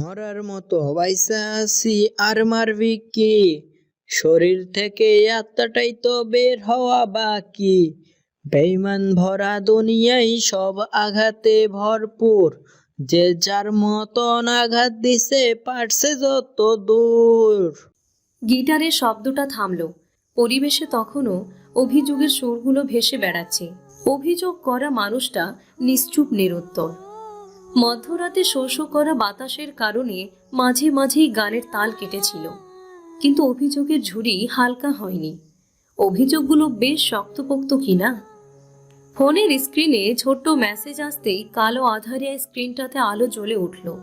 মরার মতো বাইসা আছি আর মারবি কি? শরীর থেকে আত্মাটাই তো বের হওয়া বাকি। বেইমান ভরা দুনিয়াই সব আঘাতে ভরপুর। যে যার মতন আঘাত দিছে, পারছে যত দূর। গিটারের শব্দটা থামলো। পরিবেশে তখনও অভিযোগের সুরগুলো ভেসে বেড়াচ্ছে। অভিযোগ করা মানুষটা নিশ্চুপ নিরুত্তর। মধ্যরাতে শো শো করা বাতাসের কারণে মাঝে মাঝেই গানের তাল কেটেছিল। কিন্তু অভিযোগের ঝুড়ি হালকা হয়নি। অভিযোগগুলো বেশ শক্তপোক্ত কিনা? ফোনের স্ক্রিনে ছোট্ট মেসেজ আসতেই কালো আধারিয়া স্ক্রিনটাতে আলো জ্বলে উঠল।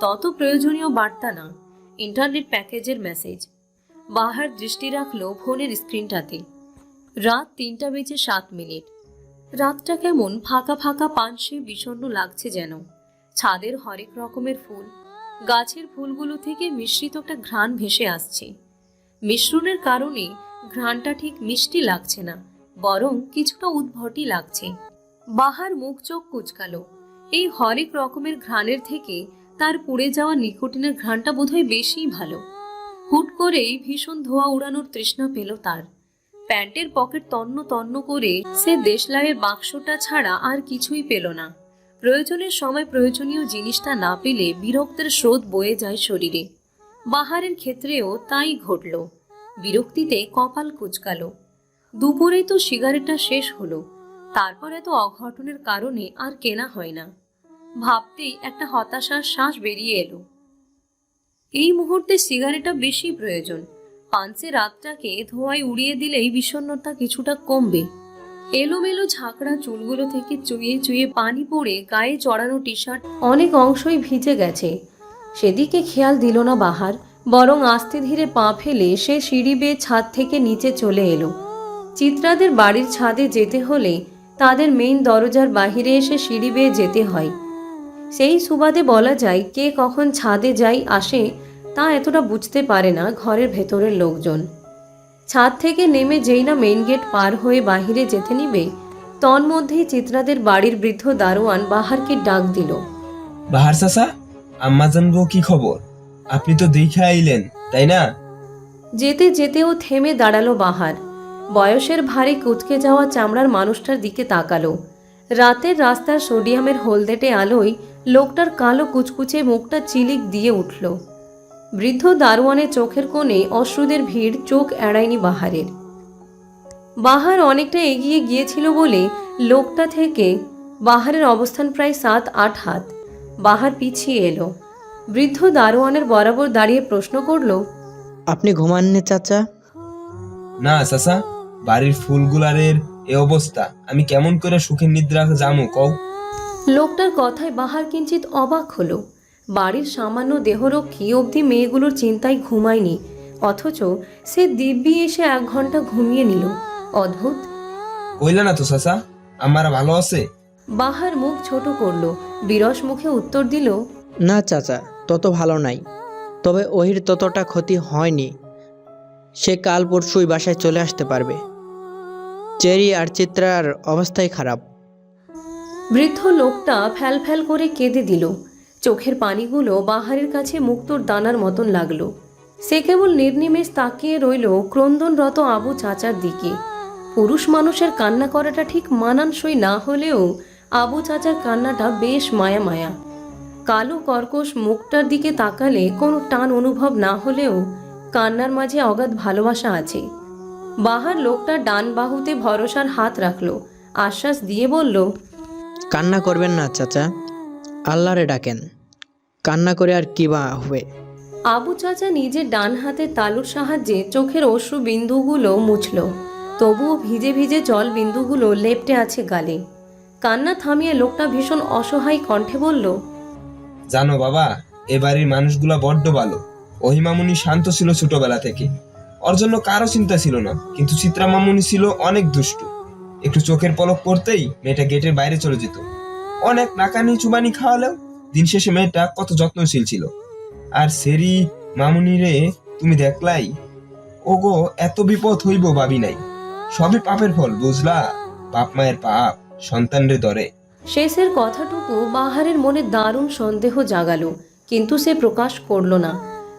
তত প্রয়োজনীয় বার্তা না, ইন্টারনেট প্যাকেজের মেসেজ। বাহার দৃষ্টি রাখল ফোনের স্ক্রিনটাতে। রাত তিনটা বেজে সাত মিনিট। রাতটা কেমন ফাঁকা ফাঁকা পানসে বিষণ্ণ লাগছে যেন। ছাদের হরেক রকমের ফুল, গাছের ফুলগুলো থেকে মিশ্রিত একটা ঘ্রাণ ভেসে আসছে। মিশ্রণের কারণে ঘ্রাণটা ঠিক মিষ্টি লাগছে না, বরং কিছুটা উদ্ভটই লাগছে। বাহার মুখ চোখ কুচকালো। এই হরেক রকমের ঘ্রাণের থেকে তার পুড়ে যাওয়া নিকোটিনের ঘ্রাণটা বোধহয় বেশিই ভালো। হুট করেই ভীষণ ধোঁয়া উড়ানোর তৃষ্ণা পেল তার। প্যান্টের পকেট তন্ন তন্ন করে সে দেশলাইয়ের বাক্সটা ছাড়া আর কিছুই পেল না। প্রয়োজনের সময় প্রয়োজনীয় জিনিসটা না পেলে বিরক্তের স্রোত বয়ে যায় শরীরে। বাহারের ক্ষেত্রেও তাই ঘটল। বিরক্তিতে কপাল কুচকালো। দুপুরেই তো সিগারেটটা শেষ হলো। তারপর এত অঘটনের কারণে আর কেনা হয় না। ভাবতেই একটা হতাশার শ্বাস বেরিয়ে এলো। এই মুহূর্তে সিগারেটটা বেশি প্রয়োজন। পাঞ্চে রাতটাকে ধোঁয়ায় উড়িয়ে দিলেই বিষণ্ণতা কিছুটা কমবে। এলোমেলো ঝাঁকড়া চুলগুলো থেকে চুইয়ে চুইয়ে পানি পড়ে গায়ে চড়ানো টি শার্ট অনেক অংশই ভিজে গেছে। সেদিকে খেয়াল দিল না বাহার, বরং আস্তে ধীরে পা ফেলে সে সিঁড়ি বেয়ে ছাদ থেকে নিচে চলে এলো। চিত্রাদের বাড়ির ছাদে যেতে হলে তাদের মেইন দরজার বাহিরে এসে সিঁড়ি বেয়ে যেতে হয়। সেই সুবাদে বলা যায়, কে কখন ছাদে যাই আসে তা এতটা বুঝতে পারে না ঘরের ভেতরের লোকজন। ছাদ থেকে নেমে যেই না মেইন গেট পার হয়ে বাহিরে যেতে নিবে তন্মধ্যেই চিত্রাদের বাড়ির বৃদ্ধ দারোয়ান বাহারকে ডাক দিল। বাহার চাচা আম্মা জানব কি খবর? আপনি তো দেখে আইলেন তাই না? যেতে যেতেও থেমে দাঁড়াল বাহার। বয়সের ভারে কুচকে যাওয়া চামড়ার মানুষটার দিকে তাকালো। রাতের রাস্তার সোডিয়ামের হলদেটে আলোয় লোকটার কালো কুচকুচে মুখটা চিলিক দিয়ে উঠল। বৃদ্ধ দারোয়ানের চোখের কোণে অশ্রুদের ভিড় চোখ এড়ায়নি বাহারের। বাহার অনেকটা এগিয়ে গিয়েছিল বলে লোকটা থেকে বাহারের অবস্থান প্রায় সাত আট হাত। বাহার পিছিয়ে এলো। বৃদ্ধ দারোয়ানের বরাবর দাঁড়িয়ে প্রশ্ন করল আপনি ঘুমাননি চাচা। না চাচা বাড়ির ফুলগুলারের এ অবস্থা। আমি কেমন করে সুখের নিদ্রা জামু কও। লোকটার কথায় বাহার কিঞ্চিত অবাক হলো। বাড়ির সামান্য দেহরক্ষী অবধি মেয়েগুলোর চিন্তায় ঘুমায়নি অথচ সে দিব্যি এসে এক ঘণ্টা ঘুমিয়ে নিল। অদ্ভুত। কইলা না তো চাচা? আমারা ভালো আছে? বাহার মুখ ছোট করল বিরস মুখে উত্তর দিল না চাচা তত ভালো নাই। তবে ওহির ততটা ক্ষতি হয়নি। সে কাল পরশুই বাসায় চলে আসতে পারবে। চেরি আর চিত্রার অবস্থাই খারাপ। বৃদ্ধ লোকটা ফ্যাল ফ্যাল করে কেঁদে দিল। চোখের পানিগুলো বাহারের কাছে মুক্তোর দানার মতন লাগল। সে কেবল নির্নিমেষ তাকিয়ে রইল ক্রন্দনরত আবু চাচার দিকে। পুরুষ মানুষের কান্না করাটা ঠিক মানানসই না হলেও আবু চাচার কান্নাটা বেশ মায়া মায়া। কালো কর্কশ মুখটার দিকে তাকালে কোনো টান অনুভব না হলেও কান্নার মাঝে অগাধ ভালোবাসা আছে। বাহার লোকটা ডান বাহুতে ভরসার হাত রাখল, আশ্বাস দিয়ে বলল, কান্না করবেন না, চাচা। আল্লাহরে ডাকেন। কান্না করে আর কি বা হবে? আবু চাচা নিজের ডান হাতে তালুর সাহায্যে চোখের অশ্রু বিন্দুগুলো মুছল। তবুও ভিজে ভিজে জল বিন্দুগুলো লেপটে আছে গালে। কান্না থামিয়ে লোকটা ভীষণ অসহায় কণ্ঠে বলল জানো বাবা এ বাড়ির মানুষগুলা বড্ড ভালো। অহিমামুনি শান্ত ছিল ছোটবেলা থেকে। ওর জন্য কারও চিন্তা ছিল না কিন্তু চিত্রা মামুনি ছিল অনেক দুষ্টু। একটু চোখের পলক পড়তেই মেয়েটা গেটের বাইরে চলে যেত। অনেক নাকানি চুবানি খাওয়ালেও দিন শেষে মেয়েটা কত যত্নশীল ছিল। আর সেরি, মামুনি রে, তুমি দেখলাই? ওগো, এত বিপদ হইব ভাবি নাই। সবই পাপের ফল, বুঝলা? বাপ মায়ের পাপ সন্তানরে ধরে শেষের কথাটুকু বাহারের মনে দারুণ সন্দেহ জাগালো, কিন্তু সে প্রকাশ করল না।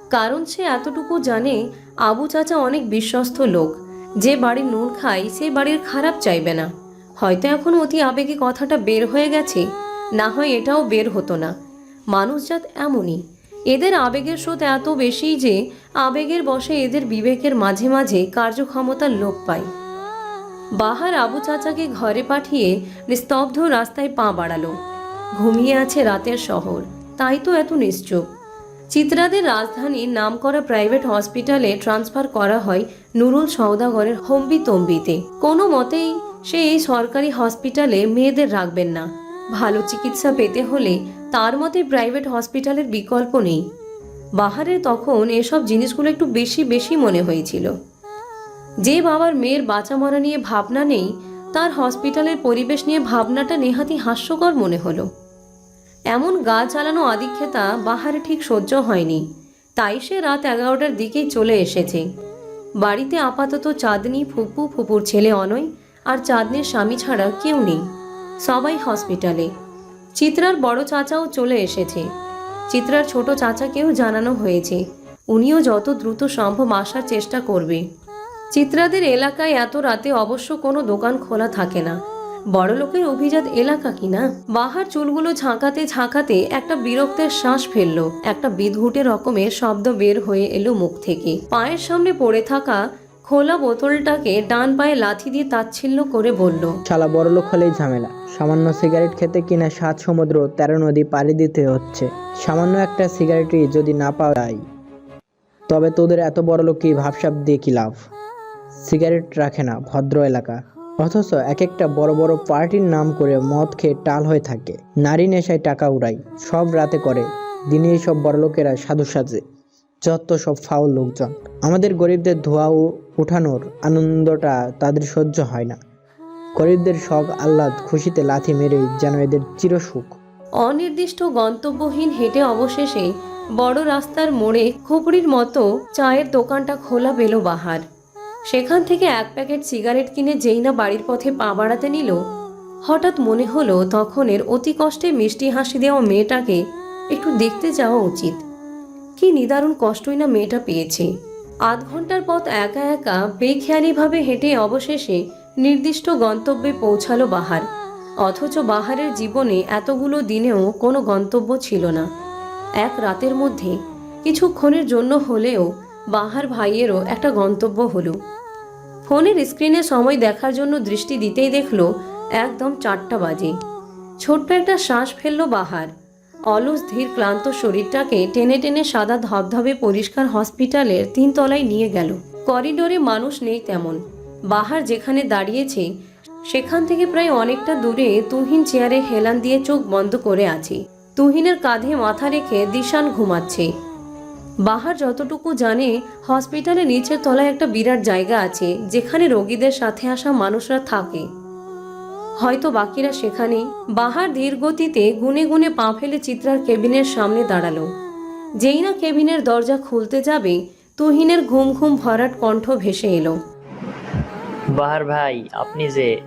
কারণ সে এতটুকু জানে, আবু চাচা অনেক বিশ্বস্ত লোক। যে বাড়ির নুন খায়, সে বাড়ির খারাপ চাইবে না। হয়তো এখন অতি আবেগে কথাটা বের হয়ে গেছে, না হয় এটাও বের হতো না। মানুষজাত এমনই। এদের আবেগের স্রোত এত বেশি যে, আবেগের বশে এদের বিবেকের মাঝে মাঝে কার্যক্ষমতার লোপ পায়। বাহার আবু চাচাকে ঘরে পাঠিয়ে নিস্তব্ধ রাস্তায় পা বাড়ালো। ঘুমিয়ে আছে রাতের শহর। তাই তো এত নিশ্চুপ। চিত্রাদের রাজধানীর নামকরা প্রাইভেট হসপিটালে ট্রান্সফার করা হয় নুরুল সওদাগরের হম্বি তম্বিতে কোনো মতেই সে এই সরকারি হসপিটালে মেয়েদের রাখবেন না। ভালো চিকিৎসা পেতে হলে তার মতে প্রাইভেট হসপিটালের বিকল্প নেই। বাহারের তখন এসব জিনিসগুলো একটু বেশি বেশি মনে হয়েছিল। যে বাবার মেয়ের বাঁচা মরা নিয়ে ভাবনা নেই, তার হসপিটালের পরিবেশ নিয়ে ভাবনাটা নেহাতি হাস্যকর মনে হলো। এমন গা চালানো আদিক্ষেতা বাহারে ঠিক সহ্য হয়নি। তাই সে রাত এগারোটার দিকেই চলে এসেছে। বাড়িতে আপাতত চাঁদনি, ফুপু, ফুপুর ছেলে অনয় আর চাঁদনির স্বামী ছাড়া কেউ নেই। সবাই হসপিটালে। চিত্রার বড় চাচাও চলে এসেছে। চিত্রার ছোট চাচাকেও জানানো হয়েছে, উনিও যত দ্রুত সম্ভব আসার চেষ্টা করবে। চিত্রাদের এলাকায় এত রাতে অবশ্য কোনো দোকান খোলা থাকে না। বড় লোকের অভিজাত এলাকা কিনা বাহার চুলগুলো ঝাঁকাতে ঝাঁকাতে একটা বিরক্তের শ্বাস ফেলল। একটা বিধুটে রকমের শব্দ বের হয়ে এলো মুখ থেকে। পায়ের সামনে পড়ে থাকা খোলা বোতলটাকে ডান পায়ে লাথি দিয়ে তাচ্ছিল্য করে বলল, শালা বড়লোক হলেই ঝামেলা। সামান্য সিগারেট খেতে কিনা সাত সমুদ্র তেরো নদী পাড়ি দিতে হচ্ছে। সামান্য একটা সিগারেটই যদি না পাওয়া যায়, তবে তোদের এত বড় লোক কি ভাবসাব দিয়ে কি লাভ? সিগারেট রাখে না ভদ্র এলাকা। অথচ এক একটা বড় বড় পার্টির নাম করে মদ খেয়ে টাল হয়ে থাকে। নারী নেশায় টাকা উড়াই সব রাতে করে। দিনে সব বড়লোকেরা সাধু সাজে যত সব ফাউল লোকজন। আমাদের গরিবদের ধোয়া উঠানোর আনন্দটা তাদের সহ্য হয় না। গরিবদের শখ, আহ্লাদ, খুশিতে লাথি মেরেই যেন এদের চিরসুখ। অনির্দিষ্ট গন্তব্যহীন হেঁটে অবশেষে বড় রাস্তার মোড়ে খুপড়ির মতো চায়ের দোকানটা খোলা পেল বাহার। সেখান থেকে এক প্যাকেট সিগারেট কিনে যেই না বাড়ির পথে পা বাড়াতে নিল, হঠাৎ মনে হলো তখনের অতি কষ্টে মিষ্টি হাসি দেওয়া মেয়েটাকে একটু দেখতে যাওয়া উচিত। কি নিদারুণ কষ্টই না মেয়েটা পেয়েছে। আধ ঘণ্টার পথ একা একা, বেখেয়ালিভাবে হেঁটে অবশেষে নির্দিষ্ট গন্তব্যে পৌঁছালো বাহার। অথচ বাহারের জীবনে এতগুলো দিনেও কোনো গন্তব্য ছিল না। এক রাতের মধ্যে, কিছুক্ষণের জন্য হলেও বাহার ভাইয়েরও একটা গন্তব্য হলো। ফোনের স্ক্রিনে সময় দেখার জন্য দৃষ্টি দিতেই দেখল, একদম চারটা বাজে। ছোট্ট একটা শ্বাস ফেলল বাহার। অলস, ধীর, ক্লান্ত শরীরটাকে টেনে টেনে সাদা ধবধবে পরিষ্কার হসপিটালের তিনতলায় নিয়ে গেল। করিডোরে মানুষ নেই তেমন। বাহার যেখানে দাঁড়িয়েছে, সেখান থেকে প্রায় অনেকটা দূরে তুহিন চেয়ারে হেলান দিয়ে চোখ বন্ধ করে আছে। তুহিনের কাঁধে মাথা রেখে দিশান ঘুমাচ্ছে। বাহার যতটুকু জানে হসপিটালে নিচের তলায় একটা বিরাট জায়গা আছে, যেখানে রোগীদের সাথে আসা মানুষরা থাকে। হয়তো বাকিরা সেখানেই বাহার ধীর গতিতে গুনে গুনে পা ফেলে চিত্রার কেবিনের সামনে দাঁড়াল। যেই না কেবিনের দরজা খুলতে যাবে তুহিনের ঘুম ঘুম ভরাট কণ্ঠ ভেসে এলো। বাহার ভাই আপনি যে।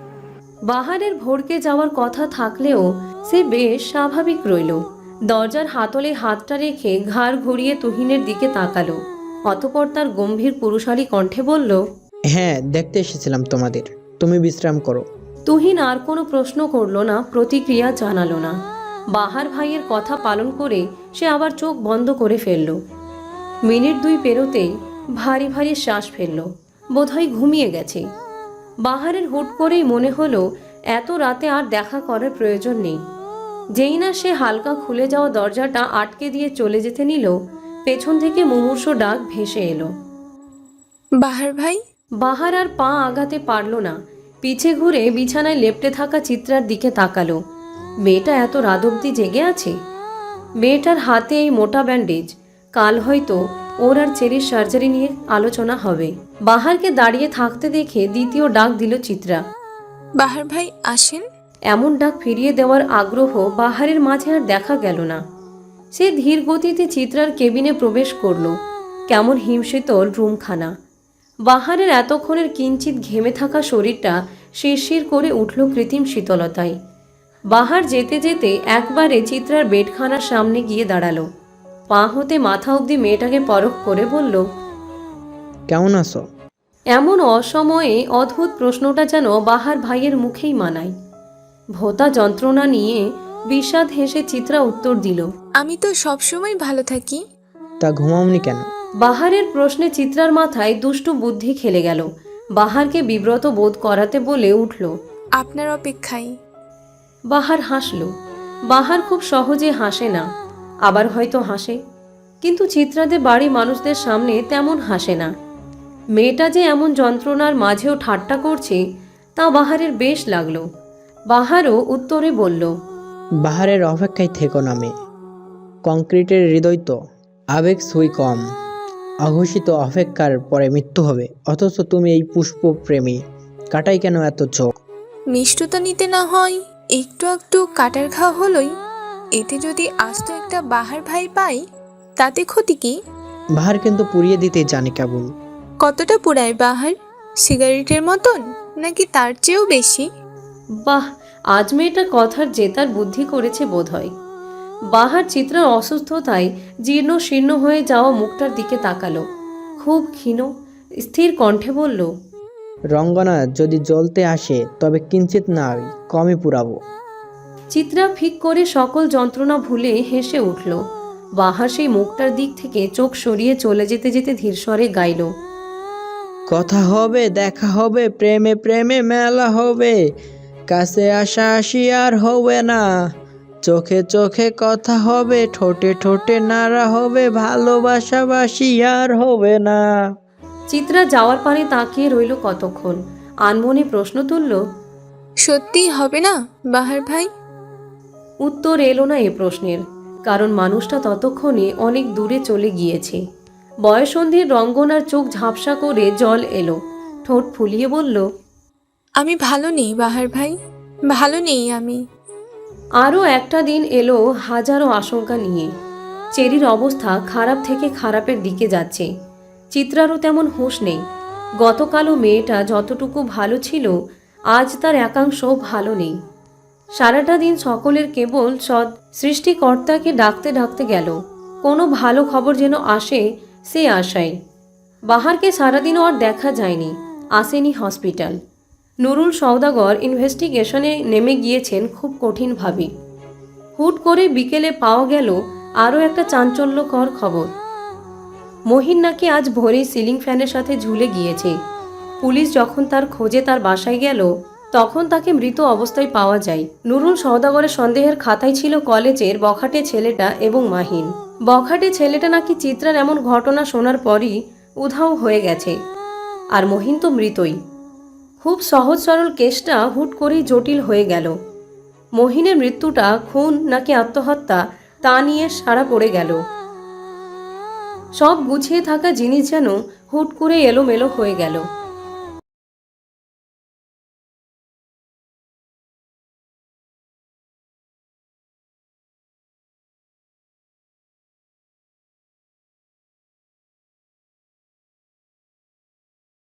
বাহারের ভড়কে যাওয়ার কথা থাকলেও সে বেশ স্বাভাবিক রইল। দরজার হাতলে হাতটা রেখে ঘাড় ঘুরিয়ে তুহিনের দিকে তাকালো। অতপর তার গম্ভীর পুরুষালী কণ্ঠে বলল হ্যাঁ দেখতে এসেছিলাম তোমাদের। তুমি বিশ্রাম করো। তুহিন আর কোনো প্রশ্ন করল না প্রতিক্রিয়া জানালো না। বাহার ভাইয়ের কথা পালন করে সে আবার চোখ বন্ধ করে ফেলল। মিনিট দুই পেরোতেই ভারী ভারী শ্বাস ফেলল। বোধহয় ঘুমিয়ে গেছে। বাহারের হুট করেই মনে হলো এত রাতে আর দেখা করার প্রয়োজন নেই। যেই না সে হালকা খুলে যাওয়া দরজাটা আটকে দিয়ে চলে যেতে নিল পেছন থেকে মুমূর্ষ ডাক ভেসে এলো। বাহার ভাই? বাহার আর পা আগাতে পারল না। পিছে ঘুরে বিছানায় লেপটে থাকা চিত্রার দিকে তাকালো। মেয়েটা এত রাত অব্দি জেগে আছে? মেয়েটার হাতে এই মোটা ব্যান্ডেজ। কাল হয়তো ওর আর চেরির সার্জারি নিয়ে আলোচনা হবে। বাহারকে দাঁড়িয়ে থাকতে দেখে দ্বিতীয় ডাক দিল চিত্রা। বাহার ভাই আসেন। এমন ডাক ফিরিয়ে দেওয়ার আগ্রহ বাহারের মাঝে আর দেখা গেল না। সে ধীর গতিতে চিত্রার কেবিনে প্রবেশ করল। কেমন হিমশীতল রুমখানা। বাহারের এতক্ষণের কিঞ্চিত ঘেমে থাকা শরীরটা শিরশির করে উঠল কৃত্রিম শীতলতায়। বাহার যেতে যেতে একবারে চিত্রার বেডখানার সামনে গিয়ে দাঁড়াল। পা হতে মাথা অবধি মেয়েটাকে পরখ করে বলল কেমন আছো? এমন অসময়ে অদ্ভুত প্রশ্নটা যেন বাহার ভাইয়ের মুখেই মানায়। ভোতা যন্ত্রণা নিয়ে বিষাদ হেসে চিত্রা উত্তর দিল আমি তো সবসময় ভালো থাকি। তা ঘুমাওনি কেন? বাহারের প্রশ্নে চিত্রার মাথায় দুষ্টু বুদ্ধি খেলে গেল। বাহারকে বিব্রত বোধ করাতে বলে উঠল আপনার অপেক্ষায়। বাহার হাসল। বাহার খুব সহজে হাসে না আবার হয়তো হাসে। কিন্তু চিত্রাদের বাড়ি মানুষদের সামনে তেমন হাসে না। মেয়েটা যে এমন যন্ত্রণার মাঝেও ঠাট্টা করছে তা বাহারের বেশ লাগল। বাহারও উত্তরে বলল বাহারের অপেক্ষায় থেকো না মেয়ে। কংক্রিটের হৃদয় তো আবেগ সুই কম। অঘোষিত অপেক্ষার পরে মৃত্যু হবে। অথচ তুমি এই পুষ্প প্রেমী কাটাই কেন এত চোখ? মিষ্টতা নিতে না হয় একটু একটু কাটার ঘা হলোই। এতে যদি আস্ত একটা বাহার ভাই পাই তাতে ক্ষতি কি? বাহার কিন্তু পুড়িয়ে দিতে জানে কেবল। কতটা পুরায় বাহার? সিগারেটের মতন নাকি তার চেয়েও বেশি? বাহ আজ মেয়েটা কথার জেতার বুদ্ধি করেছে বোধহয়। বাহার চিত্রার অসুস্থতায় জীর্ণ শীর্ণ হয়ে যাওয়া মুখটার দিকে তাকালো। খুব ক্ষীণ স্থির কণ্ঠে বলল রঙ্গনা যদি জ্বলতে আসে তবে কিঞ্চিত না কমই পুরাবো। চিত্রা ফিক করে সকল যন্ত্রণা ভুলে হেসে উঠল। বাহার সেই মুখটার দিক থেকে চোখ সরিয়ে চলে যেতে যেতে ধীরস্বরে গাইল কথা হবে দেখা হবে প্রেমে প্রেমে মেলা হবে কাছে আসা আসি আর হবে না। চোখে চোখে কথা হবে ঠোঁটে ঠোঁটে নাড়া হবে ভালোবাসা বাসি আর হবে না। চিত্রা যাওয়ার পানে তাকিয়ে রইল কতক্ষণ। আনমনে প্রশ্ন তুলল সত্যিই হবে না বাহার ভাই? উত্তর এলো না এ প্রশ্নের কারণ মানুষটা ততক্ষণে অনেক দূরে চলে গিয়েছে। বয়সন্ধির রঙ্গনার চোখ ঝাপসা করে জল এলো। ঠোঁট ফুলিয়ে বলল আমি ভালো নেই বাহার ভাই। ভালো নেই আমি। আরও একটা দিন এলো হাজারো আশঙ্কা নিয়ে। চেরির অবস্থা খারাপ থেকে খারাপের দিকে যাচ্ছে। চিত্রারও তেমন হুঁশ নেই। গতকালও মেয়েটা যতটুকু ভালো ছিল, আজ তার একাংশ ভালো নেই। সারাটা দিন সকলের কেবল সৎ সৃষ্টিকর্তাকে ডাকতে ডাকতে গেল। কোনো ভালো খবর যেন আসে, সে আশায়। বাহারকে সারাদিনও আর দেখা যায়নি। আসেনি হসপিটাল। নুরুল সওদাগর ইনভেস্টিগেশনে নেমে গিয়েছেন খুব কঠিনভাবে। হুট করে বিকেলে পাওয়া গেল আরও একটা চাঞ্চল্যকর খবর। মহিন নাকি আজ ভোরে সিলিং ফ্যানের সাথে ঝুলে গিয়েছে। পুলিশ যখন তার খোঁজে তার বাসায় গেল, তখন তাকে মৃত অবস্থায় পাওয়া যায়। নুরুল সওদাগরের সন্দেহের খাতায় ছিল কলেজের বখাটে ছেলেটা এবং মাহিন। বখাটে ছেলেটা নাকি চিত্রার এমন ঘটনা শোনার পরই উধাও হয়ে গেছে। আর মহিন তো মৃতই। খুব সহজ সরল কেসটা হুট করেই জটিল হয়ে গেল। মহিনের মৃত্যুটা খুন নাকি আত্মহত্যা, তা নিয়ে সারা পড়ে গেল। সব গুছিয়ে থাকা জিনিস যেন হুট করে এলোমেলো হয়ে গেল।